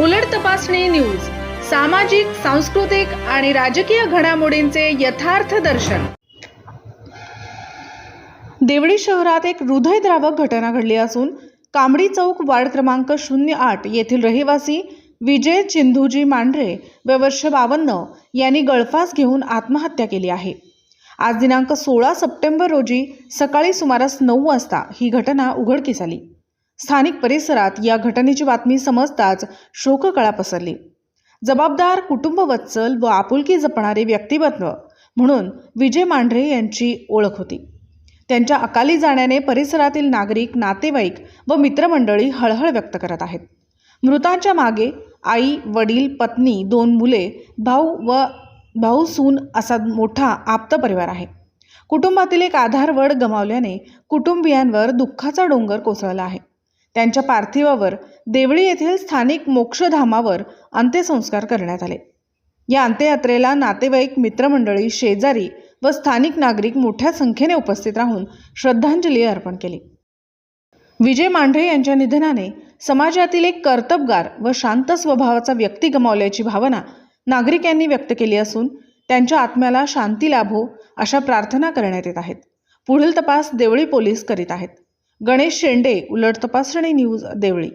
उलट तपासणी न्यूज सामाजिक सांस्कृतिक आणि राजकीय घडामोडींचे यथार्थ दर्शन. देवळी शहरात एक हृदयद्रावक घटना घडली असून कांबडी चौक वार्ड क्रमांक शून्य आठ येथील रहिवासी विजय चिंधूजी मांढरे वयवर्ष बावन्न यांनी गळफास घेऊन आत्महत्या केली आहे. आज दिनांक सोळा सप्टेंबर रोजी सकाळी सुमारास नऊ वाजता ही घटना उघडकीस आली. स्थानिक परिसरात या घटनेची बातमी समजताच शोककळा पसरली. जबाबदार कुटुंबवत्सल व आपुलकी जपणारे व्यक्तिमत्व म्हणून विजय मांढरे यांची ओळख होती. त्यांच्या अकाली जाण्याने परिसरातील नागरिक नातेवाईक व मित्रमंडळी हळहळ व्यक्त करत आहेत. मृतांच्या मागे आई वडील पत्नी दोन मुले भाऊ व भाऊ सून असा मोठा आप्त परिवार आहे. कुटुंबातील एक आधारवड गमावल्याने कुटुंबियांवर दुःखाचा डोंगर कोसळला आहे. त्यांच्या पार्थिवावर देवळी येथील स्थानिक मोक्षधामावर अंत्यसंस्कार करण्यात आले. या अंत्ययात्रेला नातेवाईक मित्रमंडळी शेजारी व स्थानिक नागरिक मोठ्या संख्येने उपस्थित राहून श्रद्धांजली अर्पण केली. विजय मांढरे यांच्या निधनाने समाजातील एक कर्तबगार व शांत स्वभावाचा व्यक्ती गमावल्याची भावना नागरिकांनी व्यक्त केली असून त्यांच्या आत्म्याला शांती लाभो अशा प्रार्थना करण्यात येत आहेत. पुढील तपास देवळी पोलीस करीत आहेत. गणेश शेंडे उलट तपासणी न्यूज देवळी.